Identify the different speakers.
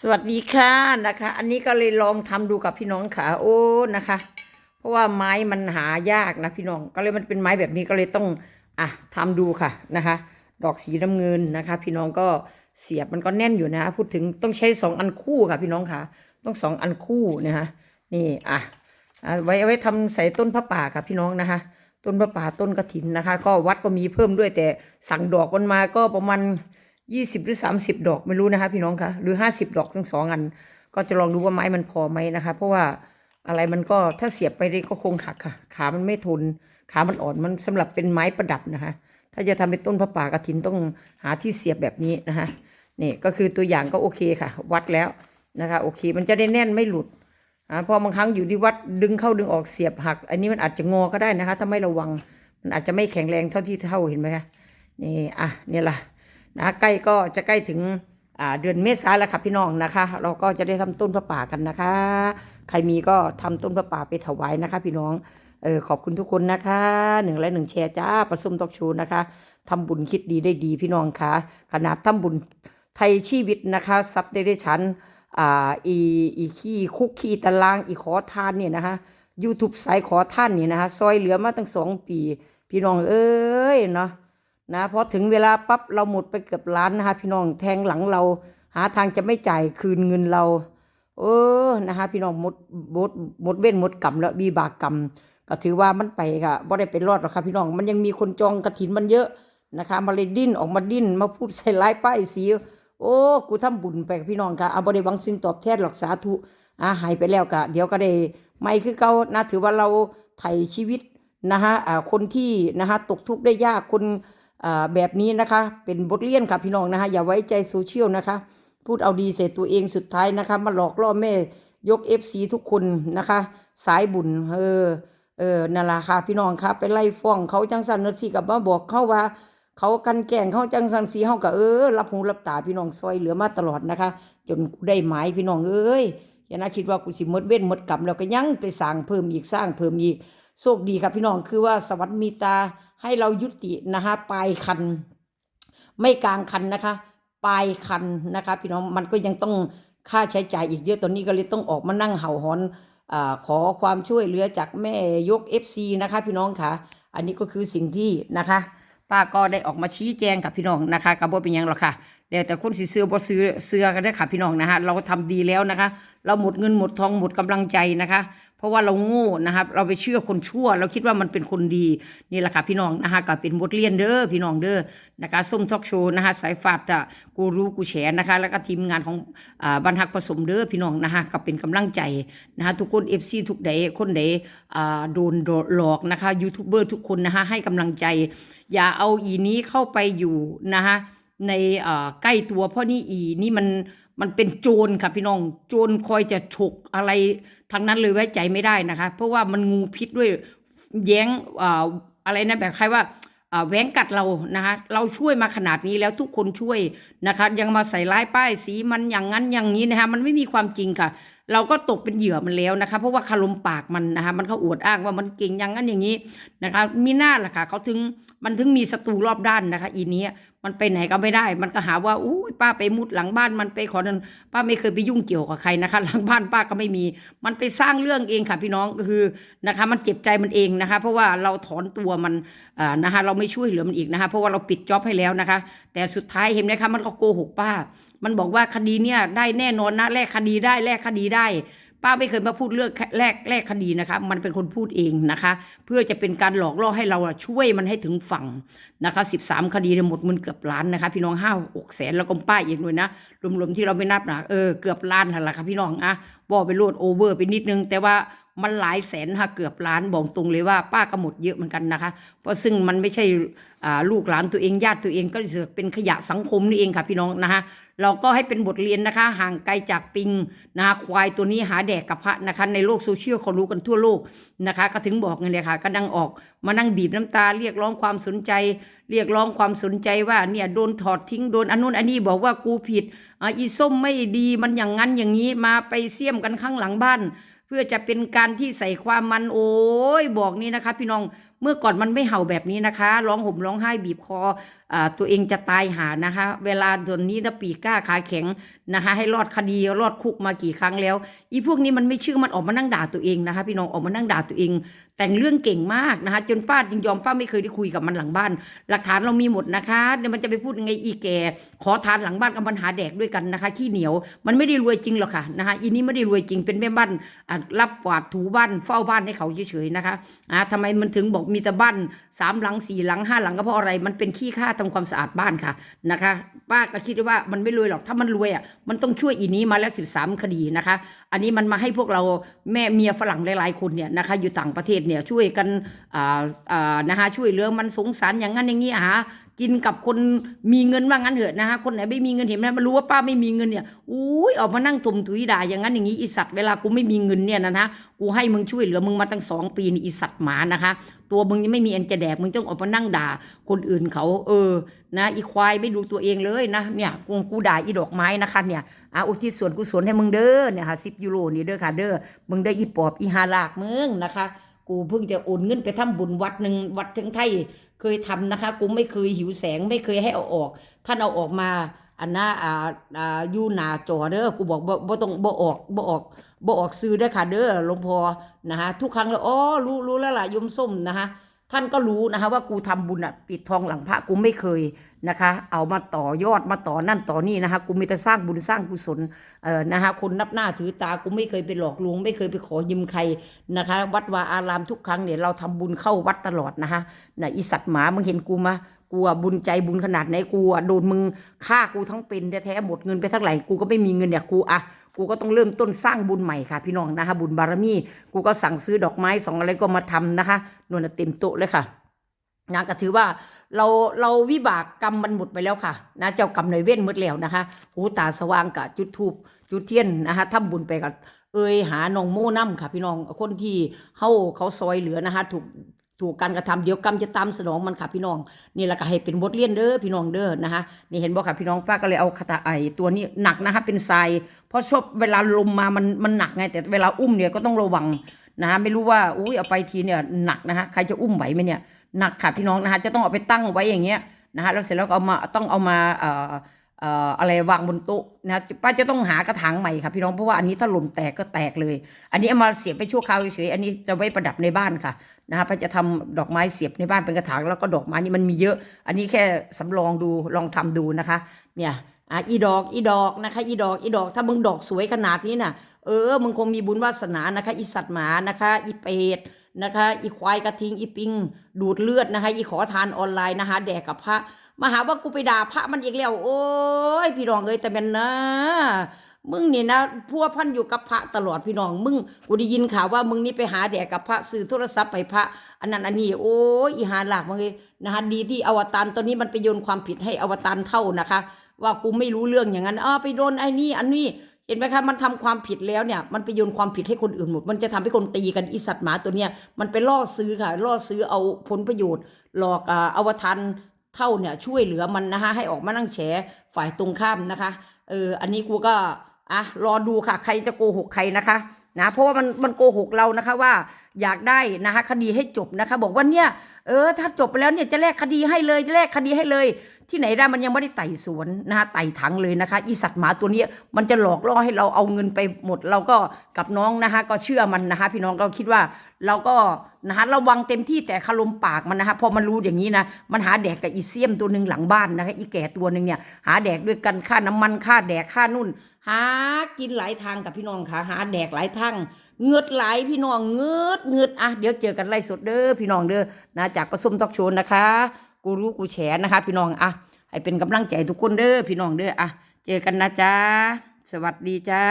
Speaker 1: สวัสดีค่ะนะคะ อันนี้ก็เลยลองทำดูกับพี่น้องค่ะ โอ้นะคะ เพราะว่าไม้มันหายากนะพี่น้องก็เลยมันเป็นไม้แบบนี้ก็เลยต้องอะทำดูค่ะนะคะ ดอกสีน้ำเงินนะคะ พี่น้องก็เสียบมันก็แน่นอยู่นะ พูดถึงต้องใช้สองอันคู่ค่ะ พี่น้องค่ะ ต้องสองอันคู่นะคะนี่อะไว้เอาไว้ทำใส่ต้นพระป่าค่ะพี่น้องนะคะ ต้นพระป่าต้นกระถินนะคะ ก็วัดก็มีเพิ่มด้วยแต่สั่งดอกมันมาก็ประมาณ ยี่สิบหรือสามสิบดอกไม่รู้นะคะพี่น้องคะหรือห้าสิบดอกทั้งสองอัน ก็จะลองดูว่าไม้มันพอไหมนะคะ เพราะว่าอะไรมันก็ถ้าเสียบไปได้ก็คงหักค่ะ ขามันไม่ทน ขามันอ่อนมันสำหรับเป็นไม้ประดับนะคะ ถ้าจะทำเป็นต้นพระป่ากระถินต้องหาที่เสียบแบบนี้นะคะนี่ก็คือตัวอย่างก็โอเคค่ะ วัดแล้วนะคะโอเค มันจะได้แน่นไม่หลุดอ่าพอบางครั้งอยู่ที่วัดดึงเข้าดึงออกเสียบหัก อันนี้มันอาจจะงอก็ได้นะคะ ถ้าไม่ระวังมันอาจจะไม่แข็งแรงเท่าที่เท่าเห็นไหมคะนี่อะเนี่ยล่ะ นะใกล้ก็จะใกล้ถึงเดือนเมษาแล้วค่ะพี่น้องนะคะ เราก็จะได้ทำต้นพระป่ากันนะคะ ใครมีก็ทำต้นพระป่าไปถวายนะคะ พี่น้องเออขอบคุณทุกคนนะคะหนึ่งและหนึ่งแชร์จ้าประสมตอกชูนะคะทำบุญคิดดีได้ดีพี่น้องค่ะขนาดทำบุญไทยชีวิตนะคะซับได้ได้ชั้นอ่าอีอีขี้คุกขี้ตารางอีขอทานเนี่ยนะคะยูทูบสายขอท่านเนี่ยนะคะซอยเหลือมาตั้งสองปี พี่น้องเอ้ยเนาะ นะพอถึงเวลาปั๊บเราหมดไปเกือบล้านนะคะพี่น้องแทงหลังเรา หาทางจะไม่จ่ายคืนเงินเรา เออนะคะพี่น้องหมดหมดหมดเว้นหมดกรรมแล้วบีบากกรรมก็ถือว่ามันไปค่ะบ่ได้เป็นรอดหรอกค่ะพี่น้องมันยังมีคนจองกระถินมันเยอะนะคะมาเลยดิ้นออกมาดิ้นมาพูดใส่ร้ายป้ายสีโอ้กูทำบุญไปกับพี่น้องค่ะเอาบ่ได้หวังสิ่งตอบแทนหรอกสาธุอ่าหายไปแล้วกะเดี๋ยวก็ได้ไม่คือเก่านะถือว่าเราไถ่ชีวิตนะคะอ่าคนที่นะคะตกทุกข์ได้ยากคน แบบนี้นะคะ เป็นบทเรียนค่ะพี่น้องนะคะอย่าไว้ใจโซเชียลนะคะ พูดเอาดีเสร็จตัวเองสุดท้ายนะคะ มาหลอกล่อแม่ยก FC ทุกคนนะคะ สายบุญเออเออนั่นละค่ะพี่น้องค่ะไปไล่ฟ้องเขาจังสันนสิกับมาบอกเขาว่า เขากันแกงเขาจังสันสีเฮาก็เออ รับหูรับตาพี่น้องซอยเหลือมาตลอดนะคะ จนกูได้หมายพี่น้องเอ้ยอย่านะคิดว่ากูสิหมดเว้นหมดกรรมแล้วก็ยังไปสร้างเพิ่มอีกสร้างเพิ่มอีก โชคดีครับพี่น้องคือว่าสวรรค์มีตาให้เรายุตินะคะปลายคัน ไม่กลางคันนะคะ ปลายคันนะคะ พี่น้องมันก็ยังต้องค่าใช้จ่ายอีกเยอะตอนนี้ก็เลยต้องออกมานั่งเห่าหอนอขอความช่วยเหลือจากแม่ยก FC นะคะ พี่น้องค่ะ อันนี้ก็คือสิ่งที่นะคะป้าก็ได้ออกมาชี้แจงกับพี่น้องนะคะกับบ่เป็นยังหรอกค่ะแล้วแต่คนสิซื้อบ่ซื้อเสื้อกันได้ค่ะพี่น้องนะคะเราทำดีแล้วนะคะ เราหมดเงินหมดทองหมดกำลังใจนะคะ ราะว่าเราโง่นะครับเราไปเชื่อคนชั่ว เราคิดว่ามันเป็นคนดีนี่แหละค่ะพี่น้องนะคะก็เป็นบทเรียนเด้อพี่น้องเด้อนะคะส้มทอกโชว์นะคะสายฟาดอะกูรู้กูแฉนะคะแล้วก็ทีมงานของอบรรทักผสมเด้อพี่น้องนะคะก็เป็นกำลังใจนะคะทุกคน FC ทุกใดคนใดอโดนหลอกนะคะยูทูบเบอร์ทุกคนนะคะให้กำลังใจ อย่าเอาอีนี้เข้าไปอยู่นะคะในใกล้ตัวเพราะนี่อีนี่มันมันเป็นโจรค่ะพี่น้องโจรคอยจะฉกอะไร ทั้งนั้นเลยไว้ใจไม่ได้นะคะ เพราะว่ามันงูพิษด้วยแย้งอ่าอะไรนะแบบใครว่าอ่าแหวงกัดเรานะคะเราช่วยมาขนาดนี้แล้วทุกคนช่วยนะคะ ยังมาใส่ร้ายป้ายสีมันอย่างนั้นอย่างนี้นะคะมันไม่มีความจริงค่ะ เราก็ตกเป็นเหยื่อมันแล้วนะคะ เพราะว่าคารมปากมันนะคะมันก็อวดอ้างว่ามันเก่งอย่างนั้นอย่างนี้นะคะ มีหน้าล่ะค่ะเขาถึงมันถึงมีศัตรูรอบด้านนะคะ อีนี้มันไปไหนก็ไม่ได้ มันก็หาว่าอู้ป้าไปมุดหลังบ้านมันไปขอนั้นป้าไม่เคยไปยุ่งเกี่ยวกับใครนะคะ หลังบ้านป้าก็ไม่มี มันไปสร้างเรื่องเองค่ะพี่น้องก็คือนะคะ มันเจ็บใจมันเองนะคะ เพราะว่าเราถอนตัวมันอ่านะคะ เราไม่ช่วยเหลือมันอีกนะคะ เพราะว่าเราปิดจ็อบให้แล้วนะคะ แต่สุดท้ายเห็นไหมคะมันก็โกหกป้า มันบอกว่าคดีเนี่ยได้แน่นอนนะแลกคดีได้แลกคดีได้ ป้าไม่เคยมาพูดเรื่องแลกแลกคดีนะคะ มันเป็นคนพูดเองนะคะ เพื่อจะเป็นการหลอกล่อให้เราช่วยมันให้ถึงฝั่งนะคะสิบสามคดีหมดเงินเกือบล้านนะคะ พี่น้องห้าหกแสนแล้วก็ป้าอีกด้วยนะรวมๆที่เราไม่นับนะเออเกือบล้านหั่นละค่ะพี่น้องอะบอกไปโลดโอเวอร์ไปนิดนึง แต่ว่า มันหลายแสนค่ะเกือบล้านบอกตรงเลยว่าป้าก็หมดเยอะเหมือนกันนะคะ เพราะซึ่งมันไม่ใช่ลูกหลานตัวเองญาติตัวเองก็เสือกเป็นขยะสังคมนี่เองค่ะพี่น้องนะคะเราก็ให้เป็นบทเรียนนะคะ ห่างไกลจากปิงนะคะควายตัวนี้หาแดกกับพระนะคะในโลกโซเชียลเขารู้กันทั่วโลกนะคะ ก็ถึงบอกไงเลยค่ะ ก็นั่งออกมานั่งบีบน้ำตาเรียกร้องความสนใจ เรียกร้องความสนใจว่าเนี่ยโดนถอดทิ้งโดนอันนู้นอันนี้บอกว่ากูผิดอ่าอีส้มไม่ดีมันอย่างนั้นอย่างนี้มาไปเสี่ยมกันข้างหลังบ้าน เพื่อจะเป็นการที่ใส่ความมันโอ้ยบอกนี้นะคะ พี่น้องเมื่อก่อนมันไม่เห่าแบบนี้นะคะ ร้องห่มร้องไห้บีบคออตัวเองจะตายหานะคะ เวลาตอนนี้นะปีก้าขาแข็งนะคะ ให้รอดคดีรอดคุกมากี่ครั้งแล้ว อีพวกนี้มันไม่เชื่อมันออกมานั่งด่าตัวเองนะคะ พี่น้องออกมานั่งด่าตัวเอง แต่งเรื่องเก่งมากนะคะ จนป้าจริงยอมป้าไม่เคยได้คุยกับมันหลังบ้าน หลักฐานเรามีหมดนะคะเดี๋ยวมันจะไปพูดยังไงอีแกขอทานหลังบ้านกับปัญหาแดกด้วยกันนะคะขี้เหนียวมันไม่ได้รวยจริงหรอกค่ะนะคะอีนี้ไม่ได้รวยจริงเป็นแม่บ้านรับกวาดถูบ้านเฝ้าบ้านให้เขาเฉยๆนะคะอ่าทำไมมันถึงบอกมีแต่บ้านสามหลังสี่หลังห้าหลังก็เพราะอะไร มันเป็นขี้ข้าทำความสะอาดบ้านค่ะนะคะ ป้าก็คิดว่ามันไม่รวยหรอกถ้ามันรวยอะมันต้องช่วยอีนี้มาแล้วสิบสามคดีนะคะ อันนี้มันมาให้พวกเราแม่เมียฝรั่งหลายๆคนเนี่ยนะคะอยู่ต่างประเทศเนี่ยช่วยกันอ่าอ่านะคะช่วยเหลือมันสงสารอย่างนั้นอย่างนี้หา กินกับคนมีเงินว่างั้นเถอะนะคะคนไหนไม่มีเงินเห็นไหมมันรู้ว่าป้าไม่มีเงินเนี่ยอุ้ยออกมานั่งถมถุยด่าอย่างนั้นอย่างนี้อีสัตว์เวลากูไม่มีเงินเนี่ยนะนะกูให้มึงช่วยเหลือมึงมาตั้งสองปีนี่อีสัตว์หมานะคะ ตัวมึงยังไม่มีอันจะแดกมึงต้องออกมานั่งด่า คนอื่นเขาเออนะอีควายไม่ดูตัวเองเลยนะเนี่ยกูกูด่าอีดอกไม้นะคะเนี่ยอาอุทิศส่วนกุศลให้มึงเด้อเนี่ยค่ะสิบยูโรนี่เด้อค่ะเด้อมึงได้ออีปอบอีฮาลากมึงนะคะ กูเพิ่งจะโอนเงินไปทำบุญวัดหนึ่งวัดถึงไทยเคยทำนะคะ กูไม่เคยหิวแสงไม่เคยให้เอาออก ท่านเอาออกมาอันน่าอ่าอ่าอยู่หนาจอเด้อกูบอกบ่บ่ต้องบ่ออกบ่ออกบ่ออกซื้อได้ค่ะเด้อหลวงพ่อนะคะทุกครั้งแล้วอ๋อรู้รู้แล้วล่ะยมส้มนะคะ ท่านก็รู้นะคะว่ากูทำบุญอะปิดทองหลังพระกูไม่เคยนะคะ เอามาต่อยอดมาต่อนั่นต่อนี่นะคะ กูมีแต่สร้างบุญสร้างกุศลเอ่อนะคะคนนับหน้าถือตากูไม่เคยไปหลอกลวง ไม่เคยไปขอยืมใครนะคะ วัดวาอารามทุกครั้งเนี่ยเราทำบุญเข้าวัดตลอดนะคะนะอีสัตว์หมามึงเห็นกูมา กูอะบุญใจบุญขนาดไหนกูอะโดนมึงฆ่ากูทั้งเป็นแท้ๆหมดเงินไปเท่าไหร่กูก็ไม่มีเงินเนี่ยกูอะกูก็ต้องเริ่มต้นสร้างบุญใหม่ค่ะ พี่น้องนะคะ บุญบารมี กูก็สั่งซื้อดอกไม้สองอะไรก็มาทำนะคะนวลเต็มโต๊ะเลยค่ะนะก็ถือว่าเราเราวิบากกรรมมันหมดไปแล้วค่ะนะเจ้ากรรมในเว้นหมดแล้วนะคะหูตาสว่างกับจุดทูบจุดเทียนนะคะทำบุญไปกับเอ่ยหาน้องโม่น้ำค่ะ พี่น้องคนที่เฮาเขาซอยเหลือนะคะ ถูก ถูกการกระทำเดี๋ยวกรรมจะตามสนองมันค่ะพี่น้อง นี่แหละก็ให้เป็นบทเรียนเด้อพี่น้องเด้อนะคะนี่เห็นบอกค่ะพี่น้องป้าก็เลยเอาคาถาไอตัวนี้หนักนะคะเป็นทรายเพราะชอบเวลาลมมามันมันหนักไง แต่เวลาอุ้มเนี่ยก็ต้องระวังนะคะไม่รู้ว่าอุ้ยเอาไปทีเนี่ยหนักนะคะใครจะอุ้มไหวไหมเนี่ยหนักค่ะพี่น้องนะคะจะต้องเอาไปตั้งไว้อย่างเงี้ยนะคะแล้วเสร็จแล้วก็เอามาต้องเอามาเอ่อ อะไรวางบนโต๊ะนะป้าจะต้องหากระถางใหม่ค่ะพี่น้องเพราะว่าอันนี้ถ้าหล่นแตกก็แตกเลย อันนี้เอามาเสียบไปชั่วคราวเฉยอันนี้จะไว้ประดับในบ้านค่ะนะคะป้าจะทำดอกไม้เสียบในบ้านเป็นกระถางแล้วก็ดอกไม้นี่มันมีเยอะ อันนี้แค่สำรองดูลองทำดูนะคะ เนี่ยอะอีดอกอีดอกนะคะ อีดอกอีดอกถ้ามึงดอกสวยขนาดนี้น่ะเออมึงคงมีบุญวาสนานะคะ อีสัตว์หมานะคะ อีเป็ด นะคะ อีควายกระทิงอีปิง ดูดเลือดนะคะ อีขอทานออนไลน์นะคะแดกกับพระมาหาว่ากูไปด่าพระมันอีกแล้ว โอ้ยพี่น้องเอ้ยแต่เป็นนะมึงนี่นะพัวพันอยู่กับพระตลอดพี่น้อง มึงกูได้ยินข่าวว่ามึงนี่ไปหาแดกกับพระซื้อโทรศัพท์ไปพระ อันนั้นอันนี้โอ้ยอีหาหลักมึงเลยนะคะดีที่อวตารตัวนี้มันไปโยนความผิดให้อวตารเท่านะคะ ว่ากูไม่รู้เรื่องอย่างนั้นอ้าไปโดนไอ้นี่อันนี้ เห็นไหมคะมันทำความผิดแล้วเนี่ยมันไปโยนความผิดให้คนอื่นหมด มันจะทำให้คนตีกันอีสัตว์หมาตัวเนี้ยมันไปล่อซื้อค่ะ ล่อซื้อเอาผลประโยชน์ หลอกอ่าอวตารเท่าเนี่ยช่วยเหลือมันนะคะให้ออกมานั่งแฉฝ่ายตรงข้ามนะคะเอออันนี้กูก็อะรอดูค่ะใครจะโกหกใครนะคะนะเพราะว่ามันมันโกหกเรานะคะว่าอยากได้นะคะคดีให้จบนะคะ บอกว่าเนี่ยเออถ้าจบไปแล้วเนี่ยจะแลกคดีให้เลยจะแลกคดีให้เลย ที่ไหนได้มันยังไม่ได้ไต่สวนนะคะไต่ถังเลยนะคะอีสัตว์หมาตัวนี้มันจะหลอกล่อให้เราเอาเงินไปหมด เราก็กับน้องนะคะก็เชื่อมันนะคะพี่น้องก็คิดว่าเราก็นะคะระวังเต็มที่แต่คารมปากมันนะคะพอมันรู้อย่างนี้นะมันหาแดกกับอีเซียมตัวหนึ่งหลังบ้านนะคะอีแก่ตัวหนึ่งเนี่ยหาแดกด้วยกันค่าน้ำมันค่าแดกค่านุ่น หากินหลายทางกับพี่น้องค่ะหาแดกหลายทางเงือดไหลายพี่น้องเงือดเงือดอะเดี๋ยวเจอกันไล่สดเด้อพี่น้องเด้อนะจากประสมทอกโชนนะคะ กูรู้กูแฉนะคะ พี่น้องอะให้เป็นกำลังใจทุกคนเด้อพี่น้องเด้ออะเจอกันนะจ๊ะสวัสดีจ้า